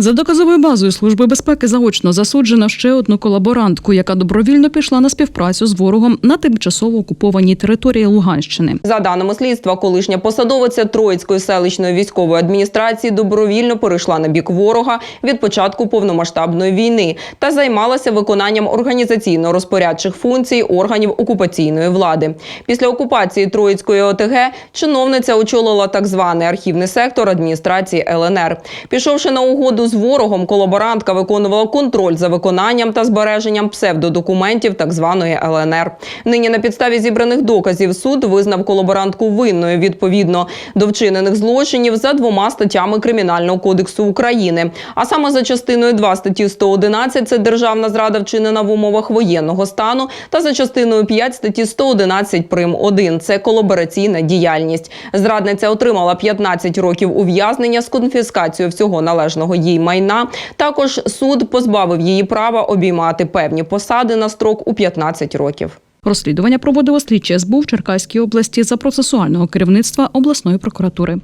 За доказовою базою Служби безпеки заочно засуджено ще одну колаборантку, яка добровільно пішла на співпрацю з ворогом на тимчасово окупованій території Луганщини. За даними слідства, колишня посадовиця Троїцької селищної військової адміністрації добровільно перейшла на бік ворога від початку повномасштабної війни та займалася виконанням організаційно-розпорядчих функцій органів окупаційної влади. Після окупації Троїцької ОТГ чиновниця очолила так званий архівний сектор адміністрації ЛНР. Пішовши на угоду з ворогом, колаборантка виконувала контроль за виконанням та збереженням псевдодокументів так званої ЛНР. Нині на підставі зібраних доказів суд визнав колаборантку винною відповідно до вчинених злочинів за двома статтями Кримінального кодексу України. А саме за частиною 2 статті 111 – це державна зрада вчинена в умовах воєнного стану, та за частиною 5 статті 111 прим. 1 – це колабораційна діяльність. Зрадниця отримала 15 років ув'язнення з конфіскацією всього належного їй майна. Також суд позбавив її права обіймати певні посади на строк у 15 років. Розслідування проводило слідчі СБУ в Черкаській області за процесуального керівництва обласної прокуратури.